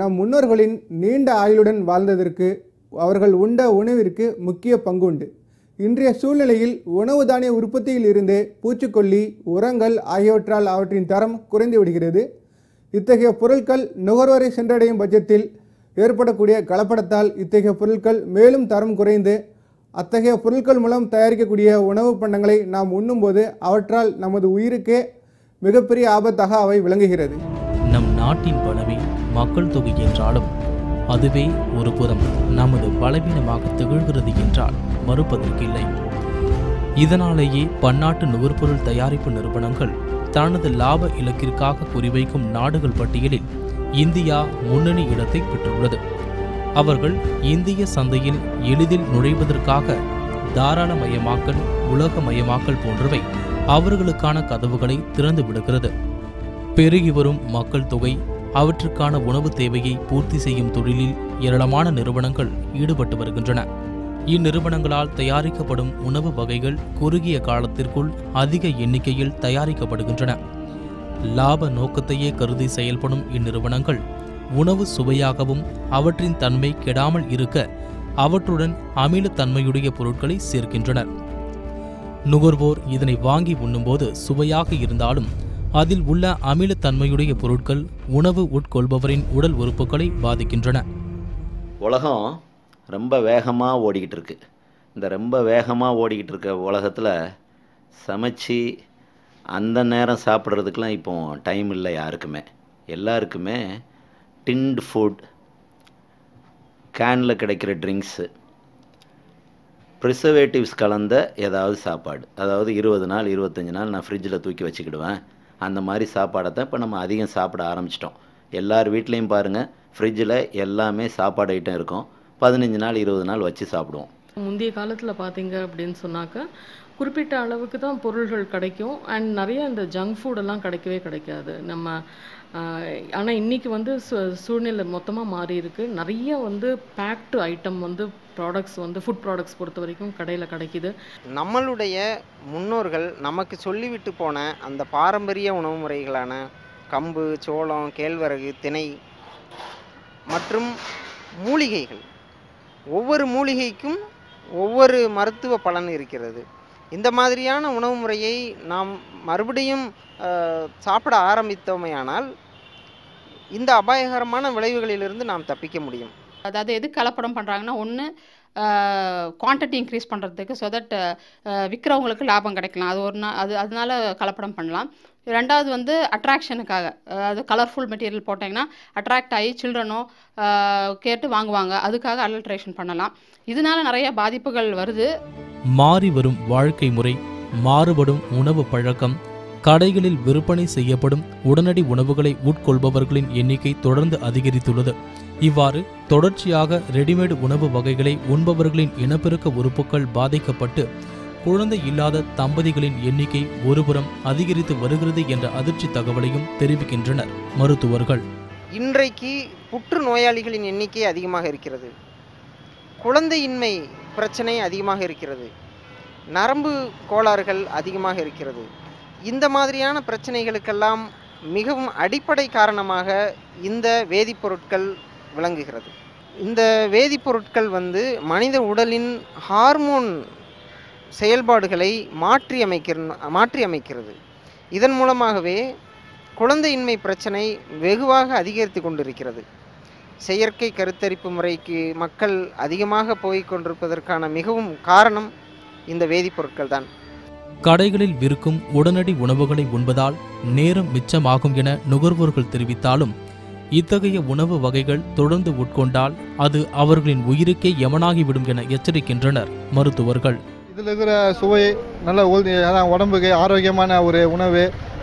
நம் முன்னோர்களின் நீண்ட ஆயுளுடன் வாழ்ந்ததற்கு அவர்கள் உண்ட உணவிற்கு முக்கிய பங்குண்டு. இன்றைய சூழ்நிலையில் உணவு தானிய உற்பத்தியில் இருந்து பூச்சிக்கொல்லி உரங்கள் ஆகியவற்றால் அவற்றின் தரம் குறைந்து விடுகிறது. இத்தகைய பொருட்கள் நுகர்வோரை சென்றடையும் பட்சத்தில் ஏற்படக்கூடிய கலப்படத்தால் இத்தகைய பொருட்கள் மேலும் தரம் குறைந்து அத்தகைய பொருட்கள் மூலம் தயாரிக்கக்கூடிய உணவுப் பண்டங்களை நாம் உண்ணும்போது அவற்றால் நமது உயிருக்கே மிகப்பெரிய ஆபத்தாக அவை விளங்குகிறது. நம் நாட்டின் பலமே மக்கள் தொகை என்றாலும் அதுவே ஒரு புறம். நமது பலவீனமாக திகழ்கிறது என்றால் மறுப்பதற்கில்லை. இதனாலேயே பன்னாட்டு நுகர்பொருள் தயாரிப்பு நிறுவனங்கள் தனது லாப இலக்கிற்காக குறிவைக்கும் நாடுகள் பட்டியலில் இந்தியா முன்னணி இடத்தை பெற்றுள்ளது. அவர்கள் இந்திய சந்தையில் எளிதில் நுழைவதற்காக தாராளமயமாக்கல் உலகமயமாக்கல் போன்றவை அவர்களுக்கான கதவுகளை திறந்து விடுகிறது. பெருகி வரும் மக்கள் தொகை அவற்றுக்கான உணவு தேவையை பூர்த்தி செய்யும் தொழிலில் ஏராளமான நிறுவனங்கள் ஈடுபட்டு வருகின்றன. இந்நிறுவனங்களால் தயாரிக்கப்படும் உணவு வகைகள் குறுகிய காலத்திற்குள் அதிக எண்ணிக்கையில் தயாரிக்கப்படுகின்றன. லாப நோக்கத்தையே கருதி செயல்படும் இந்நிறுவனங்கள் உணவு சுவையாகவும் அவற்றின் தன்மை கெடாமல் இருக்க அவற்றுடன் அமிலத்தன்மையுடைய பொருட்களை சேர்க்கின்றனர். நுகர்வோர் இதனை வாங்கி உண்ணும்போது சுவையாக இருந்தாலும் அதில் உள்ள அமிலத்தன்மையுடைய பொருட்கள் உணவு உட்கொள்பவரின் உடல் உறுப்புகளை பாதிக்கின்றன. உலகம் ரொம்ப வேகமாக ஓடிக்கிட்டு இருக்கு இந்த ரொம்ப வேகமாக ஓடிக்கிட்டு இருக்க உலகத்தில் சமைச்சு அந்த நேரம் சாப்பிட்றதுக்கெலாம் இப்போ டைம் இல்லை யாருக்குமே. எல்லாருக்குமே டின்டு ஃபுட் கேனில் கிடைக்கிற ட்ரிங்க்ஸு ப்ரிசர்வேட்டிவ்ஸ் கலந்த ஏதாவது சாப்பாடு. அதாவது இருபது நாள் இருபத்தஞ்சி நாள் நான் ஃப்ரிட்ஜில் தூக்கி வச்சுக்கிடுவேன். அந்த மாதிரி சாப்பாடை தான் இப்போ நம்ம அதிகம் சாப்பிட ஆரம்பிச்சிட்டோம். எல்லார் வீட்லேயும் பாருங்கள் ஃப்ரிட்ஜில் எல்லாமே சாப்பாடு ஐட்டம் இருக்கும். பதினஞ்சு நாள் இருபது நாள் வச்சு சாப்பிடுவோம். முந்தைய காலத்தில் பார்த்தீங்க அப்படின்னு சொன்னாக்கா குறிப்பிட்ட அளவுக்கு தான் பொருள்கள் கிடைக்கும். அண்ட் நிறைய இந்த ஜங்க் ஃபுட்டெல்லாம் கிடைக்கவே கிடைக்காது. நம்ம ஆனால் இன்றைக்கி வந்து சு சூழ்நிலை மொத்தமாக மாறி இருக்கு. நிறைய வந்து பேக்டு ஐட்டம் வந்து ப்ராடக்ட்ஸ் வந்து ஃபுட் ப்ராடக்ட்ஸ் பொறுத்த வரைக்கும் கடையில் கிடைக்கிது. நம்மளுடைய முன்னோர்கள் நமக்கு சொல்லிவிட்டு போன அந்த பாரம்பரிய உணவு முறைகளான கம்பு சோளம் கேழ்வரகு திணை மற்றும் மூலிகைகள். ஒவ்வொரு மூலிகைக்கும் ஒவ்வொரு மருத்துவ பலன் இருக்கிறது. இந்த மாதிரியான உணவு முறையை நாம் மறுபடியும் சாப்பிட ஆரம்பித்தோமேயானால் இந்த அபாயகரமான விளைவுகளிலிருந்து நாம் தப்பிக்க முடியும். அதாவது எது கலப்படம் பண்ணுறாங்கன்னா ஒன்று குவான்டிட்டி இன்க்ரீஸ் பண்ணுறதுக்கு ஸோ தட் விற்கிறவங்களுக்கு லாபம் கிடைக்கலாம். அது ஒரு நாள் அது அதனால கலப்படம் பண்ணலாம். ரெண்டாவது வந்து அட்ராக்ஷனுக்காக அது கலர்ஃபுல் மெட்டீரியல் போட்டிங்கன்னா அட்ராக்ட் ஆகி சில்ட்ரனோ கேட்டு வாங்குவாங்க. அதுக்காக அல்ட்ரேஷன் பண்ணலாம். இதனால நிறைய பாதிப்புகள் வருது. மாறி வரும் வாழ்க்கை முறை மாறுபடும் உணவு பழக்கம் கடைகளில் விற்பனை செய்யப்படும் உடனடி உணவுகளை உட்கொள்பவர்களின் எண்ணிக்கை தொடர்ந்து அதிகரித்துள்ளது. இவ்வாறு தொடர்ச்சியாக ரெடிமேட் உணவு வகைகளை உண்பவர்களின் இனப்பெருக்க உறுப்புகள் பாதிக்கப்பட்டு குழந்தை இல்லாத தம்பதிகளின் எண்ணிக்கை ஒருபுறம் அதிகரித்து வருகிறது என்ற அதிர்ச்சி தகவலையும் தெரிவிக்கின்றனர் மருத்துவர்கள். இன்றைக்கு புற்று நோயாளிகளின் எண்ணிக்கை அதிகமாக இருக்கிறது. குழந்தையின்மை பிரச்சனை அதிகமாக இருக்கிறது. நரம்பு கோளாறுகள் அதிகமாக இருக்கிறது. இந்த மாதிரியான பிரச்சனைகளுக்கெல்லாம் மிகவும் அடிப்படை காரணமாக இந்த வேதிப்பொருட்கள் விளங்குகிறது. இந்த வேதிப்பொருட்கள் வந்து மனித உடலின் ஹார்மோன் செயல்பாடுகளை மாற்றி அமைக்கிற மாற்றி அமைக்கிறது இதன் மூலமாகவே குழந்தையின்மை பிரச்சனை வெகுவாக அதிகரித்து கொண்டிருக்கிறது. செயற்கை கருத்தரிப்பு முறைக்கு மக்கள் அதிகமாக போய் கொண்டிருப்பதற்கான மிகவும் காரணம் இந்த வேதிப்பொருட்கள் தான். கடைகளில் விற்கும் உடனடி உணவுகளை உண்பதால் நேரம் மிச்சமாகும் என நுகர்வோர்கள் தெரிவித்தாலும் இத்தகைய உணவு வகைகள் தொடர்ந்து உட்கொண்டால் அது அவர்களின் உயிருக்கே யமனாகிவிடும் என எச்சரிக்கின்றனர் மருத்துவர்கள். இதில் இருக்கிற சுவை நல்ல அதான் உடம்புக்கு ஆரோக்கியமான ஒரு உணவு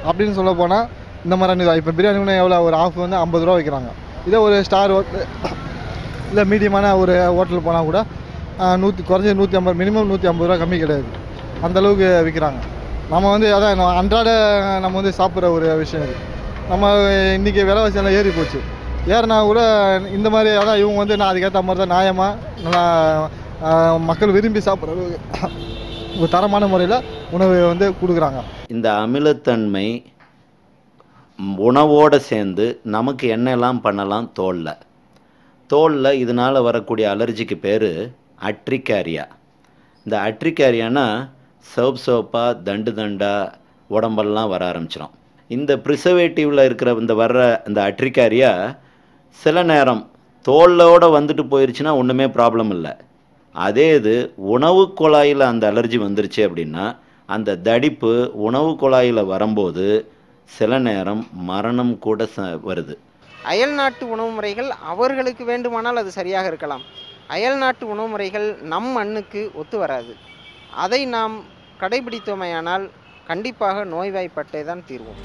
அப்படின்னு சொல்ல போனால் இந்த மாதிரி இப்போ பிரியாணி உணவு எவ்வளோ ஒரு ஆஃப் வந்து ஐம்பது ரூபா வைக்கிறாங்க. இதே ஒரு ஸ்டார் இல்லை மீடியமான ஒரு ஹோட்டல் போனால் கூட நூற்றி குறைஞ்சது நூற்றி ஐம்பது மினிமம் நூற்றி ஐம்பது ரூபா கம்மி கிடையாது. அந்த அளவுக்கு விற்கிறாங்க நம்ம வந்து அதான் அன்றாட நம்ம வந்து சாப்பிட்ற ஒரு விஷயம் இது. நம்ம இன்றைக்கி விலைவாசி எல்லாம் ஏறி போச்சு ஏறினா கூட இந்த மாதிரி அதான் இவங்க வந்து நான் அதுக்கேற்ற மாதிரி தான் நியாயமாக நல்லா மக்கள் விரும்பி சாப்பிட்ற ஒரு தரமான முறையில் உணவு வந்து கொடுக்குறாங்க. இந்த அமிலத்தன்மை உணவோடு சேர்ந்து நமக்கு என்னெல்லாம் பண்ணலாம் தோலில். தோலில் இதனால் வரக்கூடிய அலர்ஜிக்கு பேர் அட்ரிகாரியா. இந்த அட்ரிகாரியானா சோப் சோப்பாக தண்டு தண்டாக உடம்பெல்லாம் வர ஆரம்பிச்சிடும் இந்த ப்ரிசர்வேட்டிவில் இருக்கிற இந்த வர்ற இந்த அட்ரிகாரியா சில நேரம் தோலோடு வந்துட்டு போயிருச்சுன்னா ஒன்றுமே ப்ராப்ளம் இல்லை. அதே இது உணவு குழாயில் அந்த அலர்ஜி வந்துருச்சு அப்படின்னா அந்த தடிப்பு உணவு குழாயில் வரும்போது சில நேரம் மரணம் கூட ச வருது. அயல் நாட்டு உணவு முறைகள் அவர்களுக்கு வேண்டுமானால் அது சரியாக இருக்கலாம். அயல் நாட்டு உணவு முறைகள் நம் மண்ணுக்கு ஒத்து வராது. அதை நாம் கடைபிடித்தோமையானால் கண்டிப்பாக நோய்வாய்ப்பட்டே தான் தீர்வோம்.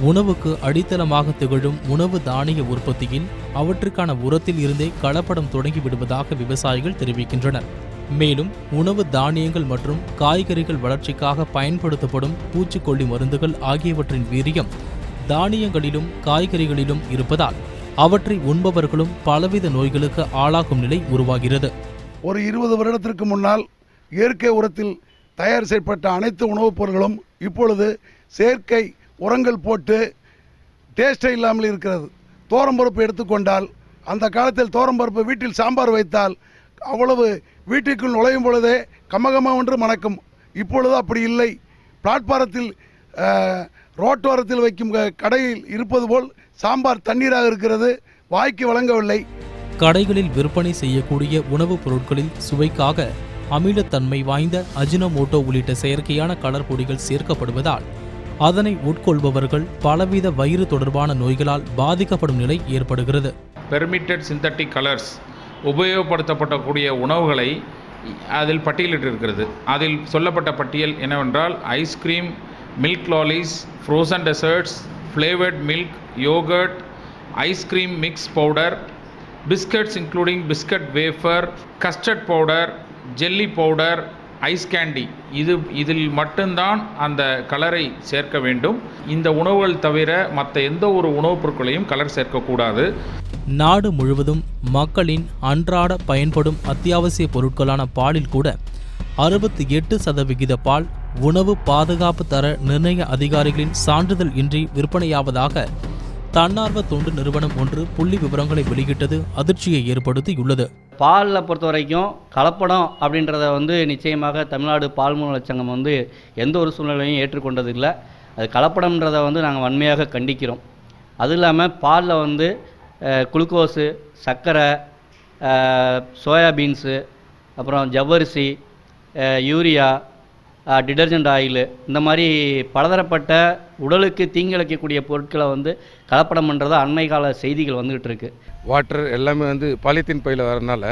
உணவுக்கு அடித்தளமாக திகழும் உணவு தானிய உற்பத்தியில் அவற்றுக்கான உரத்தில் இருந்தே கலப்படம் தொடங்கி விடுவதாக விவசாயிகள் தெரிவிக்கின்றனர். மேலும் உணவு தானியங்கள் மற்றும் காய்கறிகள் வளர்ச்சிக்காக பயன்படுத்தப்படும் பூச்சிக்கொல்லி மருந்துகள் ஆகியவற்றின் வீரியம் தானியங்களிலும் காய்கறிகளிலும் இருப்பதால் அவற்றை உண்பவர்களும் பலவித நோய்களுக்கு ஆளாகும் நிலை உருவாகிறது. ஒரு இருபது வருடத்திற்கு முன்னால் இயற்கை உரத்தில் தயார் செய்யப்பட்ட அனைத்து உணவுப் பொருட்களும் இப்பொழுது செயற்கை உரங்கள் போட்டு டேஸ்டே இல்லாமல் இருக்கிறது. தோரம்பருப்பு எடுத்துக்கொண்டால் அந்த காலத்தில் தோரம்பருப்பு வீட்டில் சாம்பார் வைத்தால் அவ்வளவு வீட்டிற்குள் நுழையும் பொழுதே கமகமென்று மணக்கும். இப்பொழுது அப்படி இல்லை. பிளாட்பாரத்தில் ரோட்டோரத்தில் வைக்கும் கடையில் இருப்பது போல் சாம்பார் தண்ணீராக இருக்கிறது. வாய்க்கு வழங்கவில்லை. கடைகளில் விற்பனை செய்யக்கூடிய உணவுப் பொருட்களில் சுவைக்காக அமிலத்தன்மை வாய்ந்த அஜினமோட்டோ உள்ளிட்ட செயற்கையான கலர் பொடிகள் சேர்க்கப்படுவதால் அதனை உட்கொள்பவர்கள் பலவித வயிறு தொடர்பான நோய்களால் பாதிக்கப்படும் நிலை ஏற்படுகிறது. பெர்மிட்டட் சிந்தட்டிக் கலர்ஸ் உபயோகப்படுத்தப்படக்கூடிய உணவுகளை அதில் பட்டியலிட்டிருக்கிறது. அதில் சொல்லப்பட்ட பட்டியல் என்னவென்றால் ice cream milk lollies frozen desserts flavoured milk yoghurt ice cream mix powder biscuits including biscuit wafer custard powder jelly powder ice candy. இது இதில் மட்டும்தான் அந்த கலரை சேர்க்க வேண்டும். இந்த உணவுகள் தவிர மற்ற எந்த ஒரு உணவுப் பொருட்களையும் கலர் சேர்க்கக்கூடாது. நாடு முழுவதும் மக்களின் அன்றாட பயன்படும் அத்தியாவசிய பொருட்களான பாலில் கூட அறுபத்தி எட்டு சதவிகித பால் உணவு பாதுகாப்பு தர நிர்ணய அதிகாரிகளின் சான்றிதழ் இன்றி விற்பனையாவதாக தன்னார்வ தொண்டு நிறுவனம் ஒன்று புள்ளி விவரங்களை வெளியிட்டது அதிர்ச்சியை ஏற்படுத்தியுள்ளது. பாலில் பொறுத்த வரைக்கும் கலப்படம் அப்படின்றத வந்து நிச்சயமாக தமிழ்நாடு பால் சங்கம் வந்து எந்த ஒரு சூழ்நிலையும் ஏற்றுக்கொண்டது இல்லை அது கலப்படம்ன்றதை வந்து நாங்கள் வன்மையாக கண்டிக்கிறோம். அது இல்லாமல் பாலில் வந்து குளுக்கோஸு சர்க்கரை சோயாபீன்ஸு அப்புறம் ஜவ்வரிசி யூரியா டிடர்ஜென்ட் ஆயிலு இந்த மாதிரி பலதரப்பட்ட உடலுக்கு தீங்கிழைக்கக்கூடிய பொருட்களை வந்து கலப்படம் பண்ணுறதா அண்மை கால செய்திகள் வந்துகிட்டு இருக்கு. வாட்டர் எல்லாமே வந்து பாலித்தீன் பையில் வரனால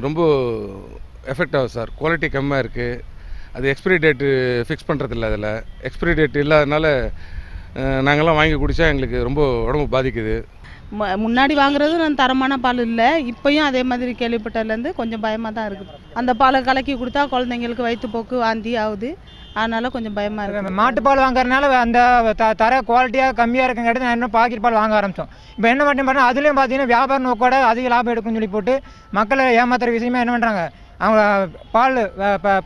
ரொம்ப எஃபெக்ட் ஆகும் சார் குவாலிட்டி கம்மியாக இருக்குது அது எக்ஸ்பிரி டேட்டு ஃபிக்ஸ் பண்ணுறதில்ல அதில். எக்ஸ்பிரி டேட் இல்லாதனால அஹ், வாங்கி குடித்தா எங்களுக்கு ரொம்ப உடம்பு பாதிக்குது. முன்னாடி வாங்குறது நான் தரமான பால் இல்லை. இப்பயும் அதே மாதிரி கேள்விப்பட்டதுலேருந்து கொஞ்சம் பயமாக தான் இருக்குது. அந்த பாலை கலக்கி கொடுத்தா குழந்தைங்களுக்கு வயிற்றுப்போக்கு வாந்தி ஆகுது. அதனால கொஞ்சம் பயமாக இருக்குது. மாட்டுப்பால் வாங்குறதுனால அந்த த தர குவாலிட்டியாக கம்மியாக இருக்குங்காட்டி நான் இன்னும் பாக்கெட் பால் வாங்க ஆரம்பித்தோம் இப்போ என்ன மட்டும் பண்ணால் அதுலேயும் பார்த்தீங்கன்னா வியாபார நோக்கோட அதிக லாபம் எடுக்கும்னு சொல்லி போட்டு மக்களை ஏமாத்துற விஷயமா என்ன பண்ணுறாங்க அவங்க பால்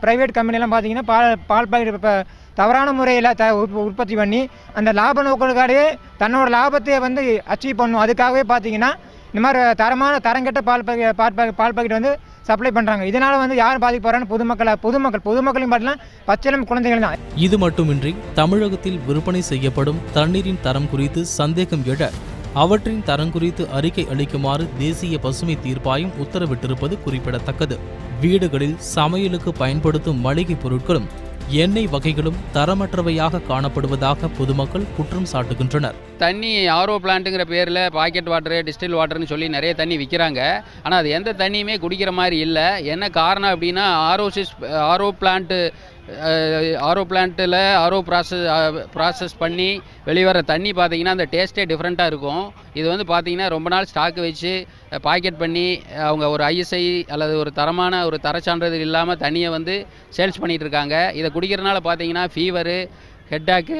ப்ரைவேட் கம்பெனிலாம் பார்த்தீங்கன்னா பால் பால் பாக்கெட் இப்போ தவறான முறையில் த உற்ப- உற்பத்தி பண்ணி அந்த லாப நோக்கோடுக்காகவே தன்னோட லாபத்தை வந்து அச்சீவ் பண்ணும். அதுக்காகவே பார்த்தீங்கன்னா இந்த மாதிரி தரமான தரங்கெட்ட பால் பாக்கெட் பால் பாக்கெட் பால் பாக்கெட் வந்து சப்ளை பண்ணுறாங்க இதனால் வந்து யார் பாதிக்கப்படுறாங்க பொதுமக்களை பொதுமக்கள் பொதுமக்களையும் பார்த்தீங்கன்னா பச்சிலம் குழந்தைகள் தான். இது மட்டுமின்றி தமிழகத்தில் விற்பனை செய்யப்படும் தண்ணீரின் தரம் குறித்து சந்தேகம் எழ அவற்றின் தரம் குறித்து அறிக்கை அளிக்குமாறு தேசிய பசுமை தீர்ப்பாயம் உத்தரவிட்டிருப்பது குறிப்பிடத்தக்கது. வீடுகளில் சமையலுக்கு பயன்படுத்தும் மளிகைப் பொருட்களும் எண்ணெய் வகைகளும் தரமற்றவையாக காணப்படுவதாக பொதுமக்கள் குற்றம் சாட்டுகின்றனர். தண்ணி ஆர்ஓ பிளான்ட்டுங்கிற பேரில் பாக்கெட் வாட்டரு டிஸ்டில் வாட்டர்னு சொல்லி நிறைய தண்ணி விற்கிறாங்க ஆனால் அது எந்த தண்ணியுமே குடிக்கிற மாதிரி இல்லை. என்ன காரணம் அப்படின்னா ஆர்ஓசிஸ் ஆர்ஓ பிளான்ட்டு ஆரோ பிளான்ட்டில் ஆரோ ப்ராசஸ் ப்ராசஸ் பண்ணி வெளிவர தண்ணி பார்த்தீங்கன்னா அந்த டேஸ்ட்டே டிஃப்ரெண்ட்டாக இருக்கும். இது வந்து பார்த்திங்கன்னா ரொம்ப நாள் ஸ்டாக் வச்சு பாக்கெட் பண்ணி அவங்க ஒரு ஐஎஸ்ஐ அல்லது ஒரு தரமான ஒரு தரச்சான்றிதழ் இல்லாமல் தண்ணியை வந்து சேல்ஸ் பண்ணிகிட்டு இருக்காங்க. இதை குடிக்கிறனால பார்த்தீங்கன்னா ஃபீவரு ஹெட்டாக்கு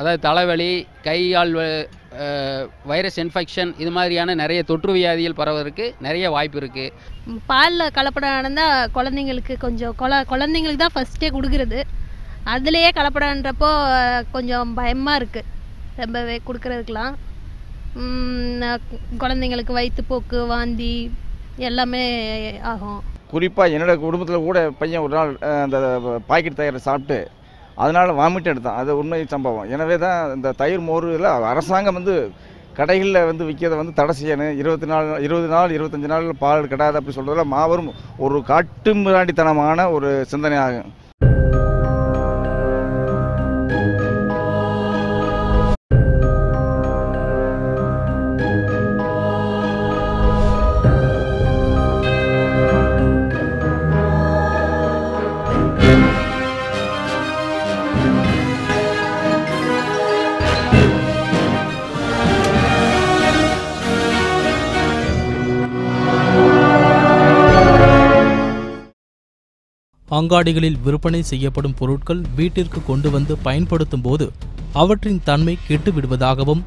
அதாவது தலைவலி கை கால் வைரஸ் இன்ஃபெக்ஷன் இது மாதிரியான நிறைய தொற்று வியாதிகள் பரவதற்கு நிறைய வாய்ப்பு இருக்குது பாலில் கலப்படம் நடந்தால் குழந்தைங்களுக்கு கொஞ்சம் குழ குழந்தைங்களுக்கு தான் ஃபஸ்ட்டே கொடுக்குறது. அதுலேயே கலப்படன்றப்போ கொஞ்சம் பயமாக இருக்குது ரொம்பவே கொடுக்குறதுக்கெலாம் ம், குழந்தைங்களுக்கு வயிற்றுப்போக்கு வாந்தி எல்லாமே ஆகும். குறிப்பாக என்னோட குடும்பத்தில் கூட பையன் ஒரு நாள் அந்த பாக்கெட் தயிரை சாப்பிட்டு அதனால் வாமிட் எடுத்தான். அது உண்மை சம்பவம். எனவே தான் இந்த தயிர் மோரில் அரசாங்கம் வந்து கடைகளில் வந்து விற்கிறத வந்து தடை செய்யணும். இருபத்தி நாலு இருபது நாள் இருபத்தஞ்சி நாள் பால் கிடாது அப்படி சொல்கிறதுல மாபெரும் ஒரு காட்டு மிராண்டித்தனமான ஒரு சிந்தனை அங்காடிகளில் விற்பனை செய்யப்படும் பொருட்கள் வீட்டிற்கு கொண்டு வந்து பயன்படுத்தும் போது அவற்றின் தன்மை கெட்டுவிடுவதாகவும்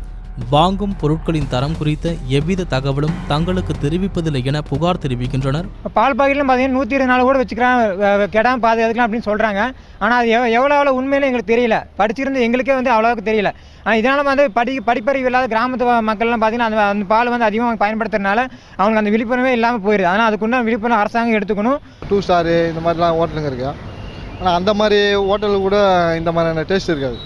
வாங்கும் பொருட்களின் தரம் குறித்த எவ்வித தகவலும் தங்களுக்கு தெரிவிப்பதில்லை என புகார் தெரிவிக்கின்றனர். பால் பாக்கெட்லாம் பார்த்தீங்கன்னா நூற்றி இருபது நாள் கூட வச்சுக்கிறான் கெடாம பாதுகாத்துக்கலாம் அப்படின்னு சொல்கிறாங்க ஆனால் அது எவ் எவ்வளோ எவ்வளோ உண்மையிலே எங்களுக்கு தெரியல. படிச்சிருந்து எங்களுக்கே வந்து அவ்வளோவுக்கு தெரியல. ஆனால் இதனால் வந்து படி படிப்பறிவு இல்லாத கிராமத்து மக்கள்லாம் பார்த்தீங்கன்னா அந்த அந்த பால் வந்து அதிகமாக பயன்படுத்துறதுனால அவங்களுக்கு அந்த விழிப்புணர்வே இல்லாமல் போயிடுது ஆனால் அதுக்குண்டான விழிப்புணர்வு அரசாங்கம் எடுத்துக்கணும். டூ ஸ்டாரு இந்த மாதிரிலாம் ஹோட்டலுங்க இருக்கு. ஆனால் அந்த மாதிரி ஹோட்டலில் கூட இந்த மாதிரியான டேஸ்ட் இருக்காது.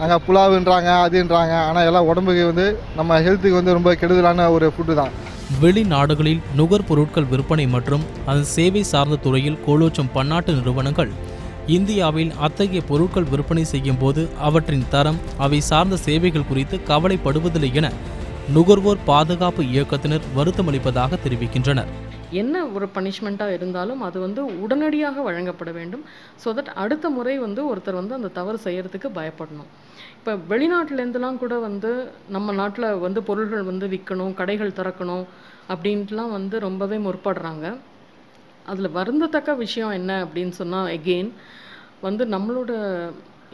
அங்கே புலாவுன்றாங்க அதுன்றாங்க. ஆனால் எல்லாம் உடம்புக்கு வந்து நம்ம ஹெல்த்துக்கு வந்து ரொம்ப கெடுதலான ஒரு ஃபுட்டு தான். வெளிநாடுகளில் நுகர்பொருட்கள் விற்பனை மற்றும் அதன் சேவை சார்ந்த துறையில் கோலோச்சும் பன்னாட்டு நிறுவனங்கள் இந்தியாவில் அத்தகைய பொருட்கள் விற்பனை செய்யும் போது அவற்றின் தரம் அவை சார்ந்த சேவைகள் குறித்து கவலைப்படுவதில்லை என நுகர்வோர் பாதுகாப்பு இயக்கத்தினர் வருத்தமளிப்பதாக தெரிவிக்கின்றனர். என்ன ஒரு பனிஷ்மெண்ட்டாக இருந்தாலும் அது வந்து உடனடியாக வழங்கப்பட வேண்டும். ஸோ தட் அடுத்த முறை வந்து ஒருத்தர் வந்து அந்த தவறு செய்கிறதுக்கு பயப்படணும். இப்போ வெளிநாட்டிலேருந்துலாம் கூட வந்து நம்ம நாட்டில் வந்து பொருள்கள் வந்து விற்கணும் கடைகள் திறக்கணும் அப்படின்ட்டுலாம் வந்து ரொம்பவே முற்படுறாங்க. அதில் வருந்தத்தக்க விஷயம் என்ன அப்படின்னு சொன்னால் எகெயின் வந்து நம்மளோட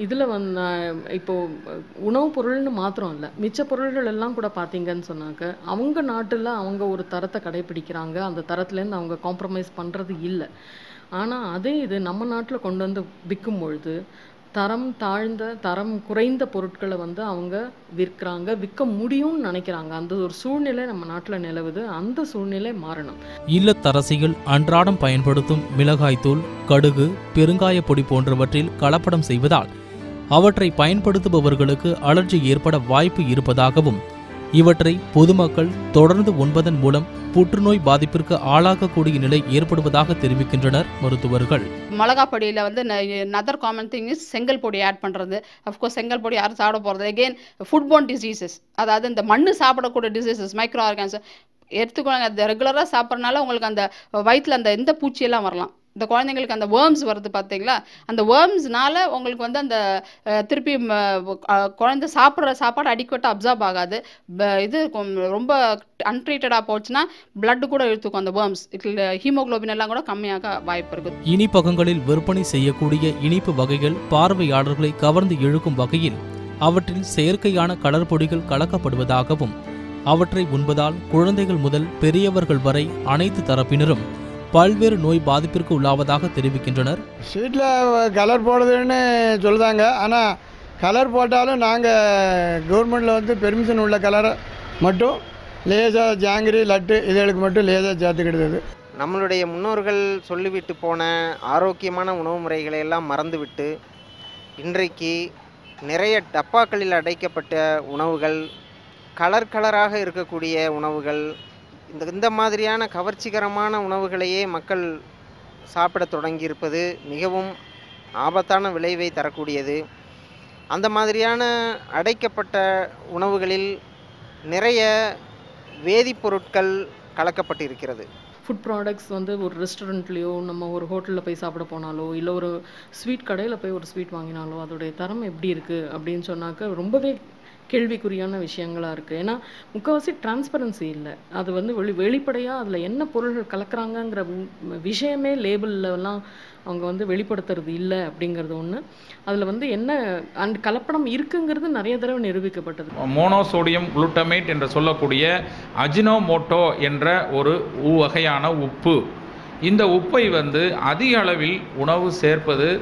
இதில் வந்து இப்போது உணவுப் பொருள்னு மாத்திரம் இல்லை. மிச்ச பொருள்கள் எல்லாம் கூட பார்த்தீங்கன்னு சொன்னாக்க அவங்க நாட்டில் அவங்க ஒரு தரத்தை கடைப்பிடிக்கிறாங்க அந்த தரத்துலேருந்து அவங்க காம்ப்ரமைஸ் பண்ணுறது இல்லை. ஆனால் அதே இது நம்ம நாட்டில் கொண்டு வந்து விற்கும் பொழுது தரம் தாழ்ந்த தரம் குறைந்த பொருட்களை வந்து அவங்க விற்கிறாங்க விற்க முடியும்னு நினைக்கிறாங்க. அந்த ஒரு சூழ்நிலை நம்ம நாட்டில் நிலவுது. அந்த சூழ்நிலை மாறணும். இல்லத்தரசிகள் அன்றாடம் பயன்படுத்தும் மிளகாய்த்தூள் கடுகு பெருங்காய பொடி போன்றவற்றில் கலப்படம் செய்வதால் அவற்றை பயன்படுத்துபவர்களுக்கு அலர்ஜி ஏற்பட வாய்ப்பு இருப்பதாகவும் இவற்றை பொதுமக்கள் தொடர்ந்து உண்பதன் மூலம் புற்றுநோய் பாதிப்பிற்கு ஆளாகக்கூடிய நிலை ஏற்படுவதாக தெரிவிக்கின்றனர் மருத்துவர்கள். மிளகா பொடியில் வந்து நதர் காமன் திங் இஸ் செங்கல் பொடி ஆட் பண்ணுறது அஃப்கோர்ஸ் செங்கல் பொடி யாரும் சாப்பிட போகிறது அகெயின் ஃபுட்போன் டிசீசஸ் அதாவது இந்த மண்ணு சாப்பிடக்கூடிய டிசீசஸ் மைக்ரோ ஆர்கான்ஸ் எடுத்துக்கோங்க அந்த ரெகுலராக சாப்பிட்றனால உங்களுக்கு அந்த வயிற்றில் அந்த எந்த பூச்சியெல்லாம் வரலாம். இந்த குழந்தைங்களுக்கு அந்த வேர்ம்ஸ் வருது பார்த்தீங்களா அந்த வேர்ம்ஸ்னால உங்களுக்கு வந்து அந்த திருப்பி குழந்தை சாப்பிட்ற சாப்பாடு அடிக்கட்டாக அப்சார்ப் ஆகாது. இது ரொம்ப அன்ட்ரீட்டடாக போச்சுன்னா பிளட் கூட இழுத்துக்கும் அந்த வேர்ம்ஸ் ஹீமோகுளோபின் எல்லாம் கூட கம்மியாக வாய்ப்பு இருக்குது. இனிப்பகங்களில் விற்பனை செய்யக்கூடிய இனிப்பு வகைகள் பார்வையாளர்களை கவர்ந்து இழுக்கும் வகையில் அவற்றில் செயற்கையான கலர் பொடிகள் கலக்கப்படுவதாகவும் அவற்றை உண்பதால் குழந்தைகள் முதல் பெரியவர்கள் வரை அனைத்து தரப்பினரும் பல்வேறு நோய் பாதிப்பிற்கு உள்ளாவதாக தெரிவிக்கின்றனர். ஸ்வீட்டில் கலர் போடுறதுன்னு சொல்லுதாங்க. ஆனால் கலர் போட்டாலும் நாங்கள் கவர்மெண்ட்டில் வந்து பெர்மிஷன் உள்ள கலரை மட்டும் லேசாக ஜாங்கிரி லட்டு இதுகளுக்கு மட்டும் லேசாக சேர்த்துக்கிடுது நம்மளுடைய முன்னோர்கள் சொல்லிவிட்டு போன ஆரோக்கியமான உணவு முறைகளை எல்லாம் மறந்துவிட்டு இன்றைக்கு நிறைய டப்பாக்களில் அடைக்கப்பட்ட உணவுகள் கலர் கலராக இருக்கக்கூடிய உணவுகள் இந்த இந்த மாதிரியான கவர்ச்சிகரமான உணவுகளையே மக்கள் சாப்பிடத் தொடங்கியிருப்பது மிகவும் ஆபத்தான விளைவை தரக்கூடியது. அந்த மாதிரியான அடைக்கப்பட்ட உணவுகளில் நிறைய வேதிப்பொருட்கள் கலக்கப்பட்டிருக்கிறது. ஃபுட் ப்ராடக்ட்ஸ் வந்து ஒரு ரெஸ்டாரண்ட்லேயோ நம்ம ஒரு ஹோட்டலில் போய் சாப்பிட போனாலோ இல்லை ஒரு ஸ்வீட் கடையில் போய் ஒரு ஸ்வீட் வாங்கினாலோ அதோடைய தரம் எப்படி இருக்குது அப்படின்னு சொன்னாக்க ரொம்பவே கேள்விக்குறியான விஷயங்களாக இருக்குது ஏன்னா முக்கால்வாசி டிரான்ஸ்பரன்சி இல்லை. அது வந்து வெளி வெளிப்படையாக அதில் என்ன பொருள்கள் கலக்கிறாங்கங்கிற விஷயமே லேபிள்லலாம் அவங்க வந்து வெளிப்படுத்துறது இல்லை அப்படிங்கிறது ஒன்று அதில் வந்து என்ன அண்ட் கலப்படம் இருக்குங்கிறது நிறைய தடவை நிரூபிக்கப்பட்டது. மோனோசோடியம் குளுட்டமேட் என்று சொல்லக்கூடிய அஜினோமோட்டோ என்ற ஒரு உ- வகையான உப்பு. இந்த உப்பை வந்து அதிக அளவில் உணவு சேர்ப்பது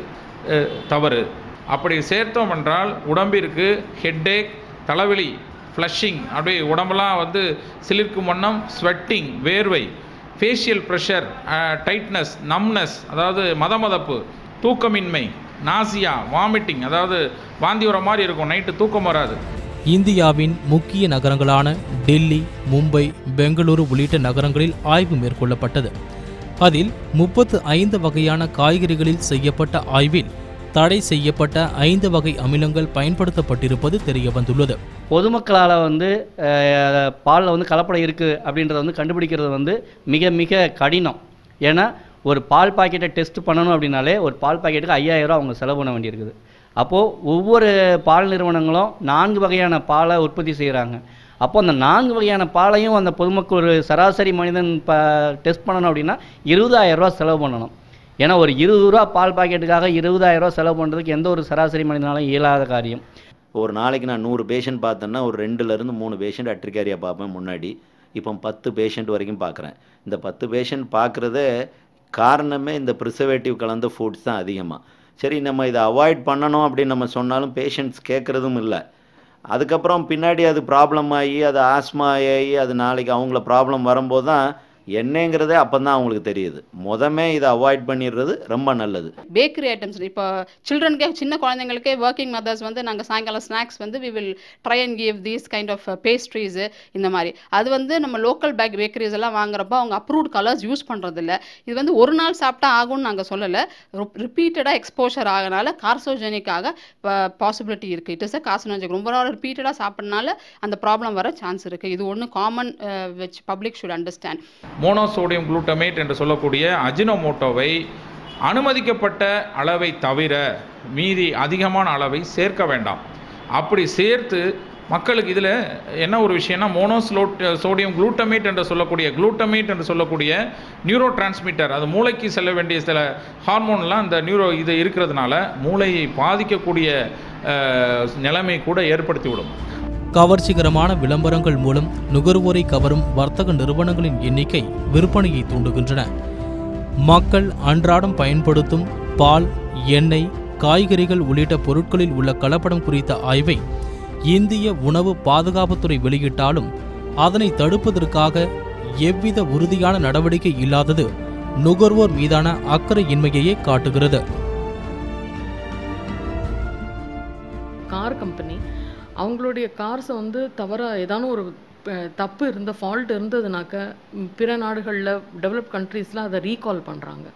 தவறு. அப்படி சேர்த்தோம் என்றால் உடம்பிற்கு ஹெட்டேக் தலைவலி ஃப்ளஷிங் அப்படியே உடம்பெல்லாம் வந்து சிலிர்க்கும் வண்ணம் ஸ்வெட்டிங் வேர்வை ஃபேஷியல் ப்ரெஷர் டைட்னஸ் நம்னஸ் அதாவது மதமதப்பு தூக்கமின்மை நாசியா வாமிட்டிங் அதாவது வாந்தி வர மாதிரி இருக்கும் நைட்டு தூக்கம் வராது. இந்தியாவின் முக்கிய நகரங்களான டெல்லி மும்பை பெங்களூரு உள்ளிட்ட நகரங்களில் ஆய்வு மேற்கொள்ளப்பட்டது. அதில் முப்பத்து ஐந்து வகையான காய்கறிகளில் செய்யப்பட்ட ஆய்வில் தடை செய்யப்பட்ட ஐந்து வகை அமிலங்கள் பயன்படுத்தப்பட்டிருப்பது தெரியவந்துள்ளது. பொதுமக்களால் வந்து பாலில் வந்து கலப்படம் இருக்குது அப்படின்றத வந்து கண்டுபிடிக்கிறது வந்து மிக மிக கடினம். ஏன்னா ஒரு பால் பாக்கெட்டை டெஸ்ட் பண்ணணும் அப்படின்னாலே ஒரு பால் பாக்கெட்டுக்கு ஐயாயிரம் அவங்க செலவு பண்ண வேண்டியிருக்குது. அப்போது ஒவ்வொரு பால் நிறுவனங்களும் நான்கு வகையான பாலை உற்பத்தி செய்கிறாங்க அப்போ அந்த நான்கு வகையான பாலையும் அந்த பொதுமக்கள் ஒரு சராசரி மனிதன் ப டெஸ்ட் பண்ணணும் அப்படின்னா இருபதாயிரம் ரூபா செலவு பண்ணணும். ஏன்னா ஒரு இருபது ரூபா பால் பாக்கெட்டுக்காக இருபதாயிரம் ரூபா செலவு பண்ணுறதுக்கு எந்த ஒரு சராசரி மனிதனாலும் இயலாத காரியம். ஒரு நாளைக்கு நான் நூறு பேஷண்ட் பார்த்தேன்னா ஒரு ரெண்டுலேருந்து மூணு பேஷண்ட் அட்ரிகாரியா பார்ப்பேன் முன்னாடி. இப்போ பத்து பேஷண்ட் வரைக்கும் பார்க்குறேன். இந்த பத்து பேஷண்ட் பார்க்குறத காரணமே இந்த ப்ரிசர்வேட்டிவ் கலந்த ஃபுட்ஸ் தான் அதிகமாக சரி நம்ம இதை அவாய்ட் பண்ணணும் அப்படின்னு நம்ம சொன்னாலும் பேஷண்ட்ஸ் கேட்குறதும் இல்லை. அதுக்கப்புறம் பின்னாடி அது ப்ராப்ளம் ஆகி அது ஆஸ்மா ஆகி அது நாளைக்கு அவங்கள ப்ராப்ளம் வரும்போது தான் என்னங்கிறதே அப்போ தான் அவங்களுக்கு தெரியுது. முதமே இதை அவாய்ட் பண்ணிடுறது ரொம்ப நல்லது. பேக்கரி ஐட்டம்ஸ் இப்போ சில்ட்ரனுக்கே சின்ன குழந்தைங்களுக்கே ஒர்க்கிங் மதர்ஸ் வந்து நாங்கள் சாயங்காலம் ஸ்நாக்ஸ் வந்து we will try and give these kind of pastries இந்த மாதிரி. அது வந்து நம்ம லோக்கல் பேக் பேக்கரிஸ் எல்லாம் வாங்குறப்போ அவங்க அப்ரூவ்ட் கலர்ஸ் யூஸ் பண்ணுறதில்ல இது வந்து ஒரு நாள் சாப்பிட்டா ஆகும்னு நாங்கள் சொல்லலை. ரிப்பீட்டடாக எக்ஸ்போஷர் ஆகனால கார்சோஜெனிக்காக பாசிபிலிட்டி இருக்குது இட் இஸ் அ கார்சோஜெனிக் ரொம்ப நாள் ரிப்பீட்டடாக சாப்பிட்றனால அந்த ப்ராப்ளம் வர சான்ஸ் இருக்குது இது ஒன்று common which public should understand monosodium glutamate என்று சொல்லக்கூடிய அஜினோமோட்டோவை அனுமதிக்கப்பட்ட அளவை தவிர மீதி அதிகமான அளவை சேர்க்க வேண்டாம். அப்படி சேர்த்து மக்களுக்கு இதில் என்ன ஒரு விஷயம்னா மோனோஸ்லோட் சோடியம் குளூட்டமேட் என்று சொல்லக்கூடிய குளூட்டமேட் என்று சொல்லக்கூடிய நியூரோ டிரான்ஸ்மிட்டர் அது மூளைக்கு செல்ல வேண்டிய சில ஹார்மோன்லாம் அந்த நியூரோ இது இருக்கிறதுனால மூளையை பாதிக்கக்கூடிய நிலைமை கூட ஏற்படுத்திவிடும். கவர்ச்சிகரமான விளம்பரங்கள் மூலம் நுகர்வோரை கவரும் வர்த்தக நிறுவனங்களின் எண்ணிக்கை விற்பனையை தூண்டுகின்றன. மக்கள் அன்றாடம் பயன்படுத்தும் பால் எண்ணெய் காய்கறிகள் உள்ளிட்ட பொருட்களில் உள்ள கலப்படம் குறித்த ஆய்வை இந்திய உணவு பாதுகாப்புத்துறை வெளியிட்டாலும் அதனை தடுப்பதற்காக எவ்வித உறுதியான நடவடிக்கை இல்லாதது நுகர்வோர் மீதான அக்கறையின்மையையே காட்டுகிறது. கார் கம்பெனி அவங்களுடைய கார்ஸை வந்து தவறாக ஏதானும் ஒரு தப்பு இருந்த ஃபால்ட் இருந்ததுனாக்க பிற நாடுகளில் டெவலப் கண்ட்ரீஸில் அதை ரீகால் பண்ணுறாங்க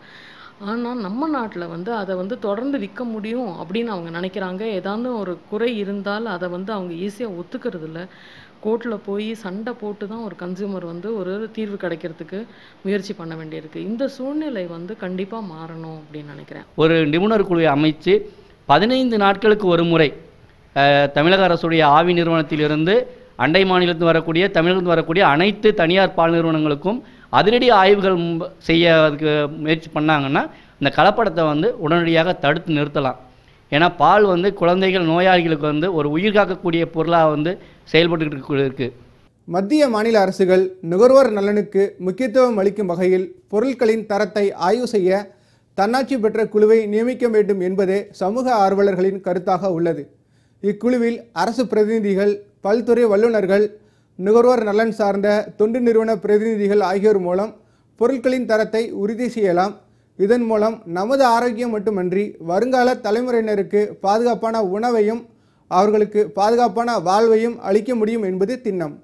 ஆனால் நம்ம நாட்டில் வந்து அதை வந்து தொடர்ந்து விற்க முடியும் அப்படின்னு அவங்க நினைக்கிறாங்க. ஏதாவது ஒரு குறை இருந்தால் அதை வந்து அவங்க ஈஸியாக ஒத்துக்கிறது இல்லை கோர்ட்டில் போய் சண்டை போட்டு தான் ஒரு கன்சியூமர் வந்து ஒரு தீர்வு கிடைக்கிறதுக்கு முயற்சி பண்ண வேண்டியிருக்கு. இந்த சூழ்நிலை வந்து கண்டிப்பாக மாறணும் அப்படின்னு நினைக்கிறேன். ஒரு நிபுணர் குழுவை அமைச்சு பதினைந்து நாட்களுக்கு ஒரு முறை தமிழக அரசுடைய ஆவி நிறுவனத்திலிருந்து அண்டை மாநிலத்தில் வரக்கூடிய தமிழகத்தில் வரக்கூடிய அனைத்து தனியார் பால் நிறுவனங்களுக்கும் அதிரடி ஆய்வுகள் செய்ய அதுக்கு முயற்சி பண்ணாங்கன்னா இந்த கலப்படத்தை வந்து உடனடியாக தடுத்து நிறுத்தலாம். ஏன்னா பால் வந்து குழந்தைகள் நோயாளிகளுக்கு வந்து ஒரு உயிர் காக்கக்கூடிய பொருளாக வந்து செயல்பட்டு இருக்குது மத்திய மாநில அரசுகள் நுகர்வோர் நலனுக்கு முக்கியத்துவம் அளிக்கும் வகையில் பொருட்களின் தரத்தை ஆய்வு செய்ய தன்னாட்சி பெற்ற குழுவை நியமிக்க வேண்டும் என்பதே சமூக ஆர்வலர்களின் கருத்தாக உள்ளது. இக்குழுவில் அரசு பிரதிநிதிகள் பல்துறை வல்லுநர்கள் நுகர்வோர் நலன் சார்ந்த தொண்டு நிறுவன பிரதிநிதிகள் ஆகியோர் மூலம் பொருட்களின் தரத்தை உறுதி செய்யலாம். இதன் மூலம் நமது ஆரோக்கியம் மட்டுமன்றி வருங்கால தலைமுறையினருக்கு பாதுகாப்பான உணவையும் அவர்களுக்கு பாதுகாப்பான வாழ்வையும் அளிக்க முடியும் என்பது திண்ணம்.